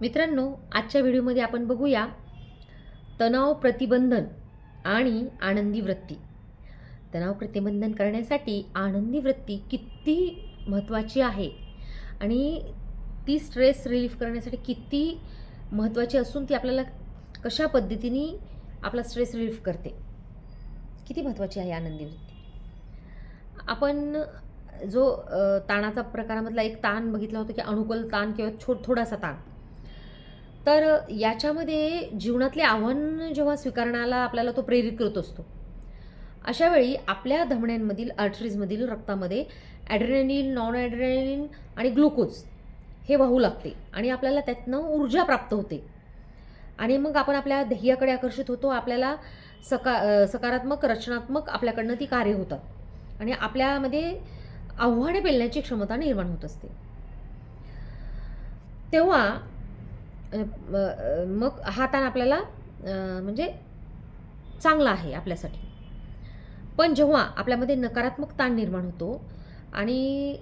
मित्रांनो आजच्या व्हिडिओमध्ये आपण बघूया तणाव प्रतिबंधन आणि आनंदी वृत्ती. तणाव प्रतिबंधन करण्यासाठी आनंदी वृत्ती किती महत्त्वाची आहे आणि ती स्ट्रेस रिलीफ करण्यासाठी किती महत्त्वाची असून ती आपल्याला कशा पद्धतीने आपला स्ट्रेस रिलीफ करते? किती महत्त्वाची आहे आनंदी वृत्ती? आपण जो ताणाचा प्रकारामधला एक ताण बघितला होता की अनुकूल ताण किंवा छो थोडासा ताण. तर याच्यामध्ये जीवनातले आव्हान जेव्हा स्वीकारण्याला आपल्याला तो प्रेरित करत असतो अशा वेळी आपल्या धमण्यांमधील आर्टरीजमधील रक्तामध्ये ॲड्रेनिन नॉन ॲड्रेनिन आणि ग्लुकोज हे वाहू लागते आणि आपल्याला त्यातनं ऊर्जा प्राप्त होते. आणि मग आपण आपल्या ध्येयाकडे आकर्षित होतो आपल्याला सका सकारात्मक रचनात्मक आपल्याकडनं ती कार्य होतात आणि आपल्यामध्ये आव्हाने पेलण्याची क्षमता निर्माण होत असते. तेव्हा मग हा ताण आपल्याला म्हणजे चांगला आहे आपल्यासाठी. पण जेव्हा आपल्यामध्ये नकारात्मक ताण निर्माण होतो आणि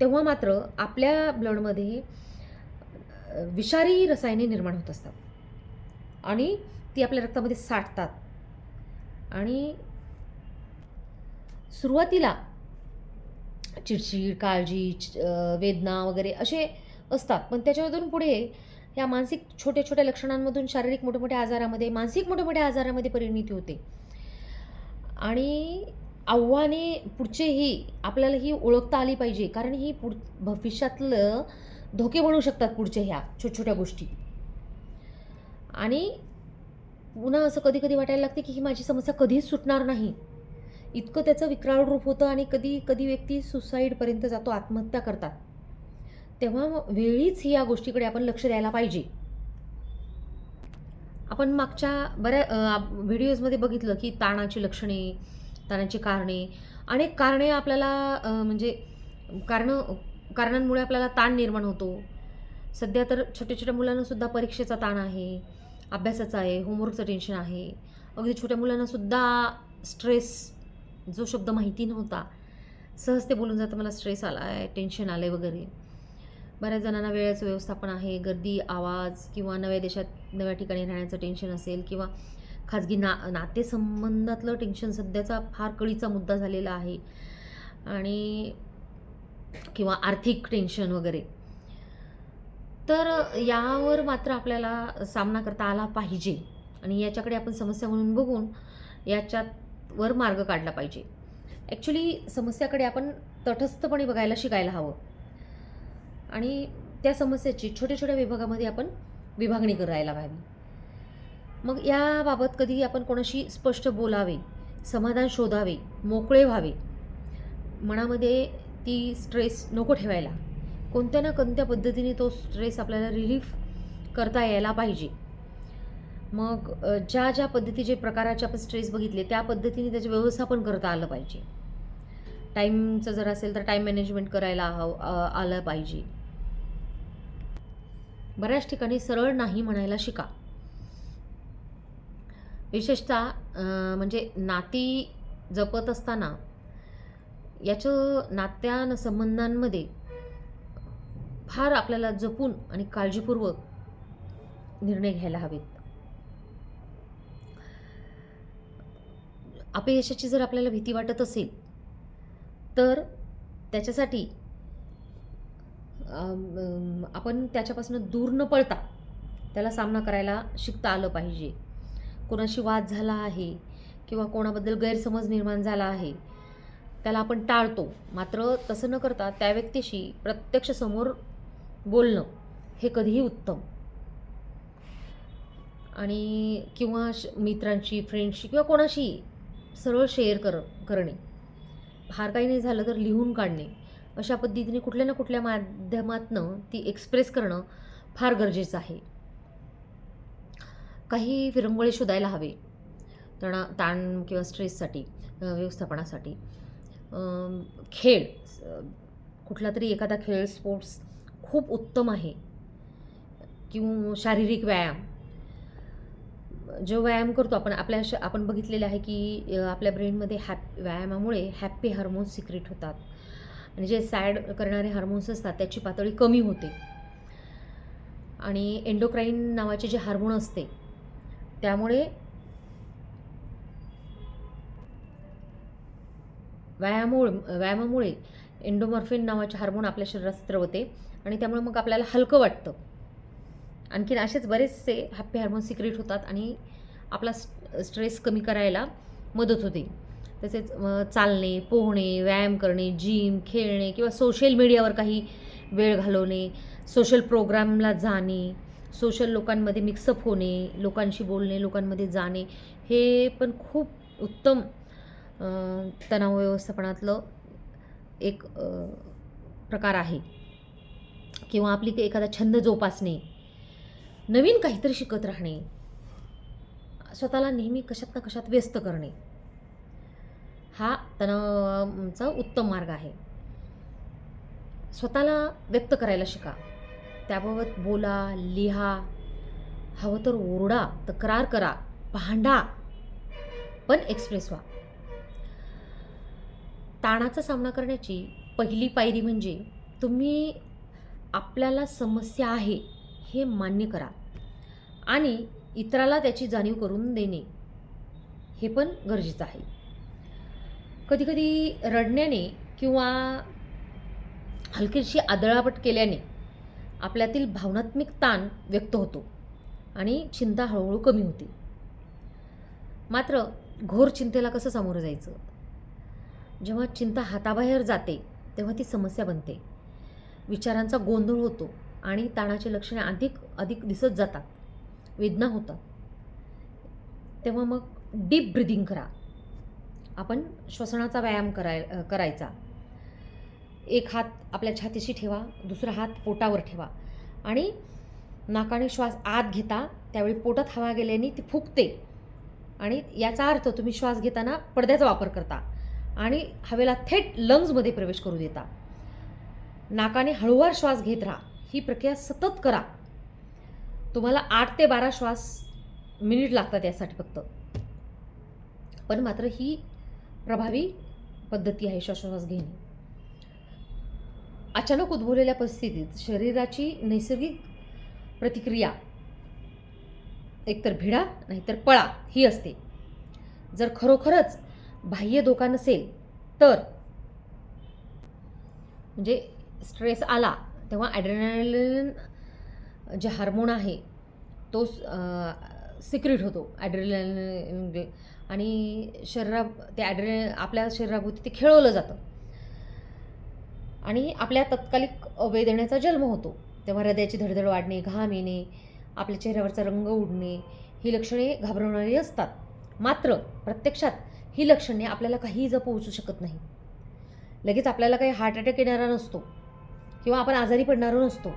तेव्हा मात्र आपल्या ब्लडमध्ये विषारी रसायने निर्माण होत असतात आणि ती आपल्या रक्तामध्ये साठतात. आणि सुरुवातीला चिडचिड काळजी वेदना वगैरे असे असतात. पण त्याच्यामधून पुढे या मानसिक छोट्या छोट्या लक्षणांमधून शारीरिक मोठ्या मोठ्या आजारामध्ये मानसिक मोठमोठ्या आजारामध्ये परिणती होते. आणि आव्हाने पुढचेही आपल्याला ही ओळखता आली पाहिजे. कारण ही पुढ भविष्यातलं धोके बनू शकतात पुढच्या ह्या छोट्या छोट्या गोष्टी. आणि पुन्हा असं कधी कधी वाटायला लागते की ही माझी समस्या कधीच सुटणार नाही. इतकं त्याचं विक्राळ रूप होतं आणि कधी कधी व्यक्ती सुसाईडपर्यंत जातो आत्महत्या करतात. तेव्हा वेळीच वेळीच या गोष्टीकडे आपण लक्ष द्यायला पाहिजे. आपण मागच्या बऱ्या व्हिडिओजमध्ये बघितलं की ताणाची लक्षणे ताणाची कारणे. अनेक कारणे आपल्याला म्हणजे कारणं कारणांमुळे आपल्याला ताण निर्माण होतो. सध्या तर छोट्या छोट्या मुलांनासुद्धा परीक्षेचा ताण आहे अभ्यासाचा आहे होमवर्कचं टेन्शन आहे. अगदी छोट्या मुलांनासुद्धा स्ट्रेस जो शब्द माहिती नव्हता सहज ते बोलून जातं मला स्ट्रेस आला आहे टेन्शन आलं आहे वगैरे. बऱ्याच जणांना वेळेचं व्यवस्थापन आहे गर्दी आवाज किंवा नव्या देशात नव्या ठिकाणी राहण्याचं टेन्शन असेल किंवा खाजगी ना नातेसंबंधातलं टेन्शन सध्याचा फार कळीचा मुद्दा झालेला आहे. आणि किंवा आर्थिक टेन्शन वगैरे. तर यावर मात्र आपल्याला सामना करता आला पाहिजे. आणि याच्याकडे आपण समस्या म्हणून बघून याच्यात वर मार्ग काढला पाहिजे. ॲक्च्युली समस्याकडे आपण तटस्थपणे बघायला शिकायला हवं. आणि त्या समस्येची छोट्या छोट्या विभागामध्ये आपण विभागणी करायला हवी मग याबाबत कधी आपण कोणाशी स्पष्ट बोलावे समाधान शोधावे मोकळे व्हावे. मनामध्ये ती स्ट्रेस नको ठेवायला. कोणत्या ना कोणत्या पद्धतीने तो स्ट्रेस आपल्याला रिलीफ करता यायला पाहिजे. मग ज्या ज्या पद्धतीचे प्रकाराचे आपण स्ट्रेस बघितले त्या पद्धतीने त्याचे व्यवस्थापन करता आलं पाहिजे. टाईमचं जर असेल तर टाईम मॅनेजमेंट करायला हवं आलं पाहिजे. बऱ्याच ठिकाणी सरळ नाही म्हणायला शिका. विशेषतः म्हणजे नाती जपत असताना याचं नात्यान संबंधांमध्ये फार आपल्याला जपून आणि काळजीपूर्वक निर्णय घ्यायला हवेत. अपयशाची जर आपल्याला भीती वाटत असेल तर त्याच्यासाठी आपण त्याच्यापासून दूर न पळता त्याला सामना करायला शिकता आलं पाहिजे. कोणाशी वाद झाला आहे किंवा कोणाबद्दल गैरसमज निर्माण झाला आहे त्याला आपण टाळतो. मात्र तसं न करता त्या व्यक्तीशी प्रत्यक्ष समोर बोलणं हे कधीही उत्तम. आणि किंवा श- मित्रांशी फ्रेंडशी किंवा कोणाशी सरळ शेअर कर करणे. फार काही नाही झालं तर लिहून काढणे. अशा पद्धतीने कुठल्या ना कुठल्या माध्यमातनं ती एक्सप्रेस करणं फार गरजेचं आहे. काही विरंगुळे शोधायला हवे. तणा ताण किंवा स्ट्रेससाठी व्यवस्थापनासाठी. खेळ कुठला तरी एखादा खेळ स्पोर्ट्स खूप उत्तम आहे. किंवा शारीरिक व्यायाम. जो व्यायाम करतो आपण आपल्या आपण बघितलेलं आहे की आपल्या ब्रेनमध्ये हॅप व्यायामामुळे हॅप्पी हार्मोन्स सिक्रेट होतात. आणि जे सॅड करणारे हार्मोन्स असतात त्याची पातळी कमी होते. आणि एंडोक्राईन नावाचे जे हार्मोन असते त्यामुळे व्यायामामुळे व्यायामामुळे एंडोमॉर्फिन नावाचे हार्मोन आपल्या शरीरात स्त्रवते आणि त्यामुळे मग आपल्याला हलकं वाटतं. आणखीन असेच बरेचसे हॅप्पी हार्मोन सिक्रेट होतात आणि आपला स्ट्रेस कमी करायला मदत होते. तसेच चालणे पोहणे व्यायाम करणे जिम खेळणे किंवा सोशल मीडियावर काही वेळ घालवणे सोशल प्रोग्रामला जाणे सोशल लोकांमध्ये मिक्सअप होणे लोकांशी बोलणे लोकांमध्ये जाणे हे पण खूप उत्तम तणाव व्यवस्थापनातलं एक प्रकार आहे. किंवा आपली एखादा छंद जोपासणे नवीन काहीतरी शिकत राहणे स्वतःला नेहमी कशात ना कशात व्यस्त करणे. हा तणावाचा उत्तम मार्ग आहे. स्वतःला व्यक्त करायला शिका. त्याबाबत बोला लिहा. हवं तर ओरडा तक्रार करा भांडा. पण एक्सप्रेस व्हा. ताणाचा सामना करण्याची पहिली पायरी म्हणजे तुम्ही आपल्याला समस्या आहे हे मान्य करा आणि इतराला त्याची जाणीव करून देणे हे पण गरजेचं आहे. कधीकधी रडण्याने किंवा हलकीशी आदळापट केल्याने आपल्यातील भावनात्मक ताण व्यक्त होतो आणि चिंता हळूहळू कमी होते. मात्र घोर चिंतेला कसं सामोरं जायचं? जेव्हा चिंता हाताबाहेर जाते तेव्हा ती समस्या बनते. विचारांचा गोंधळ होतो आणि ताणाची लक्षणे अधिक अधिक दिसत जातात. वेदना होतात. तेव्हा मग डीप ब्रिदिंग करा. आपण श्वसनाचा व्यायाम कराय करायचा. एक हात आपल्या छातीशी ठेवा दुसरा हात पोटावर ठेवा. आणि नाकाने श्वास आत घेता त्यावेळी पोटात हवा गेल्याने ती फुगते. आणि याचा अर्थ तुम्ही श्वास घेताना पडद्याचा वापर करता आणि हवेला थेट लंग्समध्ये प्रवेश करू देता. नाकाने हळूवार श्वास घेत राहा. ही प्रक्रिया सतत करा. तुम्हाला आठ ते बारा श्वास मिनिट लागतात यासाठी फक्त. पण मात्र ही प्रभावी पद्धती आहे श्वासोश्वास घेणे. अचानक उद्भवलेल्या परिस्थितीत शरीराची नैसर्गिक प्रतिक्रिया एकतर भिडा नाहीतर पळा ही असते. जर खरोखरच बाह्य धोका नसेल तर म्हणजे स्ट्रेस आला तेव्हा ॲड्रेनलिन जे हार्मोन आहे तो सिक्रेट होतो. ॲड्रेनलिन आणि शरीरा ते ॲड्रे आपल्या शरीराभोवती ते खेळवलं जातं. आणि आपल्या तत्कालिक वेदनेचा जन्म होतो. तेव्हा हृदयाची धडधड वाढणे घाम येणे आपल्या चेहऱ्यावरचा रंग उडणे ही लक्षणे घाबरवणारी असतात. मात्र प्रत्यक्षात ही लक्षणे आपल्याला काही इजा पोहोचू शकत नाही. लगेच आपल्याला काही हार्ट अटॅक येणारा नसतो. किंवा आपण आजारी पडणारो नसतो.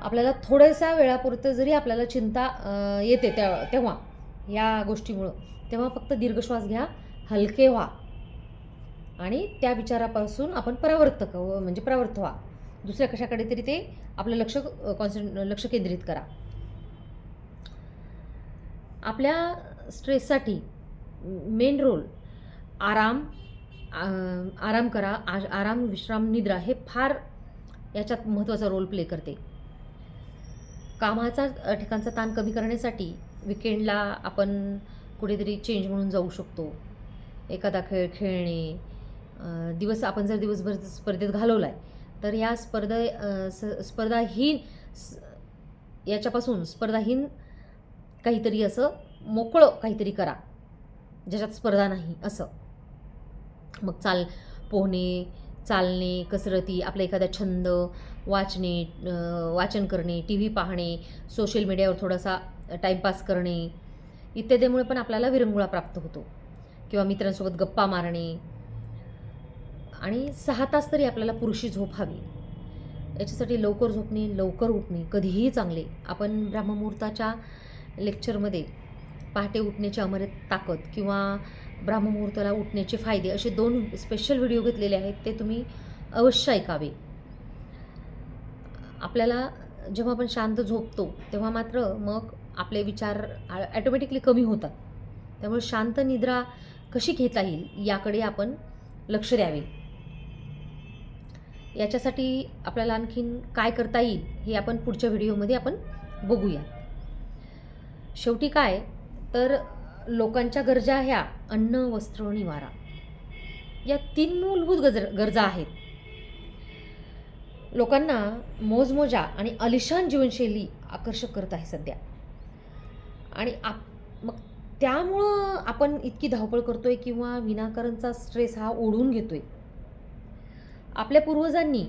आपल्याला थोड्याशा वेळापुरतं जरी आपल्याला चिंता येते त्या तेव्हा या गोष्टीमुळं. तेव्हा फक्त दीर्घ श्वास घ्या हलके व्हा. आणि त्या विचारापासून आपण परावर्तक म्हणजे प्रवर्त व्हा. दुसऱ्या कशाकडे तरी ते आपलं लक्ष कॉन्सन्ट्रे लक्ष केंद्रित करा. आपल्या स्ट्रेससाठी मेन रोल आराम आ- आराम करा आ- आराम विश्राम निद्रा हे फार याच्यात महत्त्वाचा रोल प्ले करते. कामाचा ठिकाणचा ताण कमी करण्यासाठी विकेंडला आपण कुठेतरी चेंज म्हणून जाऊ शकतो. एखादा खेळ खेळणे दिवस आपण जर दिवसभर स्पर्धेत घालवला आहे तर या स्पर्धा स- स्पर्धाहीन याच्यापासून स्पर्धाहीन काहीतरी असं मोकळं काहीतरी करा ज्याच्यात स्पर्धा नाही असं. मग चाल पोहणे चालणे कसरती आपला एखादा छंद वाचणे वाचन करणे टी व्ही पाहणे सोशल मीडियावर थोडासा टाईमपास करणे इत्यादीमुळे पण आपल्याला विरंगुळा प्राप्त होतो. किंवा मित्रांसोबत गप्पा मारणे. आणि सहा तास तरी आपल्याला पुरुषी झोप हवी. याच्यासाठी लवकर झोपणे लवकर उठणे कधीही चांगले. आपण ब्रह्ममुहूर्ताच्या लेक्चरमध्ये पहाटे उठण्याची अमर्याद ताकद किंवा ब्राह्ममुहूर्ताला उठण्याचे फायदे असे दोन स्पेशल व्हिडिओ घेतलेले आहेत ते तुम्ही अवश्य ऐकावे. आपल्याला जेव्हा आपण शांत झोपतो तेव्हा मात्र मग आपले विचार ॲटोमॅटिकली कमी होतात. त्यामुळे शांत निद्रा कशी घेता येईल याकडे आपण लक्ष द्यावे. याच्यासाठी आपल्याला आणखीन काय करता येईल हे आपण पुढच्या व्हिडिओमध्ये आपण बघूया. शेवटी काय तर लोकांच्या गरजा ह्या अन्न वस्त्र निवारा या तीन मूलभूत गजर गरजा आहेत. लोकांना मोजमोजा आणि अलिशान जीवनशैली आकर्षक करत आहे सध्या. आणि आप मग त्यामुळं आपण इतकी धावपळ करतो आहे किंवा विनाकारणचा स्ट्रेस हा ओढून घेतो आहे आपल्या पूर्वजांनी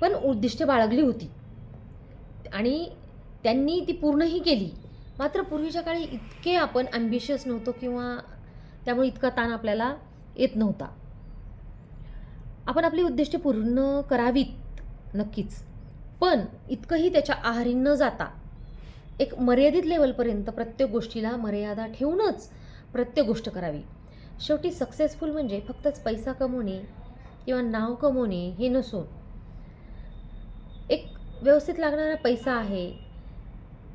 पण उद्दिष्ट बाळगली होती. आणि त्यांनी ती पूर्णही केली. मात्र पूर्वीच्या काळी इतके आपण ॲम्बिशियस नव्हतो किंवा त्यामुळे इतका ताण आपल्याला येत नव्हता. आपण आपली उद्दिष्टे पूर्ण करावीत नक्कीच. पण इतकंही त्याच्या आहारी न जाता एक मर्यादित लेवलपर्यंत प्रत्येक गोष्टीला मर्यादा ठेवूनच प्रत्येक गोष्ट करावी. शेवटी सक्सेसफुल म्हणजे फक्तच पैसा कमवणे किंवा नाव कमवणे हे नसून. एक व्यवस्थित लागणारा पैसा आहे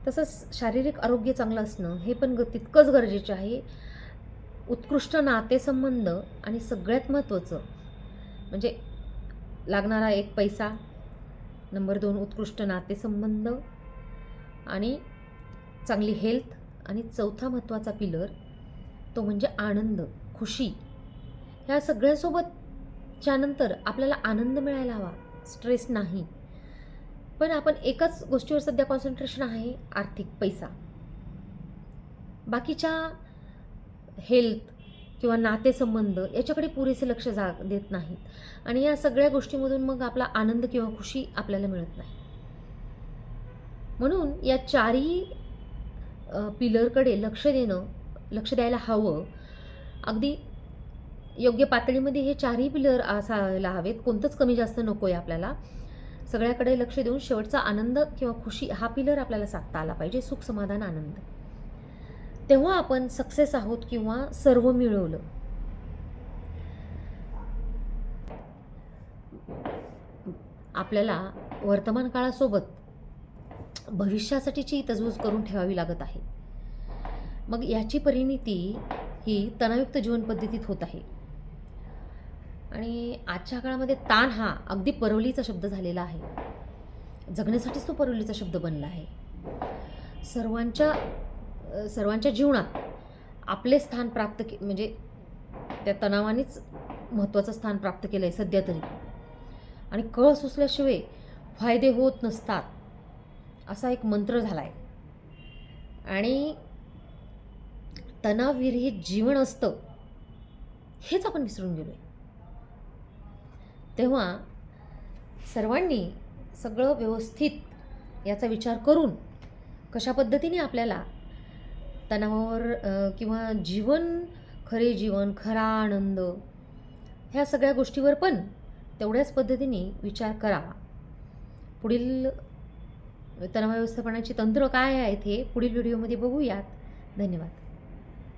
तसंच शारीरिक आरोग्य चांगलं असणं हे पण ग तितकंच गरजेचं आहे. उत्कृष्ट नातेसंबंध आणि सगळ्यात महत्त्वाचं म्हणजे लागणारा एक पैसा नंबर दोन उत्कृष्ट नातेसंबंध आणि चांगली हेल्थ आणि चौथा महत्त्वाचा पिलर तो म्हणजे आनंद खुशी. ह्या सगळ्यासोबतच्या नंतर आपल्याला आनंद मिळायला हवा स्ट्रेस नाही. पण आपण एकाच गोष्टीवर सध्या कॉन्सन्ट्रेशन आहे आर्थिक पैसा. बाकीच्या हेल्थ किंवा नातेसंबंध याच्याकडे पुरेसे लक्ष जा देत नाहीत. आणि या सगळ्या गोष्टीमधून मग आपला आनंद किंवा खुशी आपल्याला मिळत नाही. म्हणून या चारही पिलरकडे लक्ष देणं लक्ष द्यायला हवं. अगदी योग्य पातळीमध्ये हे चारही पिलर असायला हवेत. कोणतंच कमी जास्त नको आहे आपल्याला. सगळ्याकडे लक्ष देऊन शेवटचा आनंद किंवा खुशी हा पिलर आपल्याला साधता आला पाहिजे. सुख समाधान आनंद. तेव्हा आपण सक्सेस आहोत किंवा सर्व मिळवलं. आपल्याला वर्तमान काळासोबत भविष्यासाठीची तजवूज करून ठेवावी लागत आहे. मग याची परिणिती ही तणावयुक्त जीवनपद्धतीत होत आहे. आणि आजच्या काळामध्ये ताण हा अगदी परवलीचा शब्द झालेला आहे. जगण्यासाठीच तो परवलीचा शब्द बनला आहे. सर्वांच्या सर्वांच्या जीवनात आपले स्थान प्राप्त के म्हणजे त्या तणावानेच महत्त्वाचं स्थान प्राप्त केलं आहे सध्या तरी. आणि कळ सुचल्याशिवाय फायदे होत नसतात. असा एक मंत्र झाला आहे आणि तणावविरहित जीवन असतं हेच आपण विसरून गेलो आहे तेव्हा सर्वांनी सगळं व्यवस्थित याचा विचार करून कशा पद्धतीने आपल्याला तणावावर किंवा जीवन खरे जीवन खरा आनंद ह्या सगळ्या गोष्टीवर पण तेवढ्याच पद्धतीने विचार करावा. पुढील तणाव व्यवस्थापनाची तंत्र काय आहेत हे पुढील व्हिडिओमध्ये बघूयात. धन्यवाद.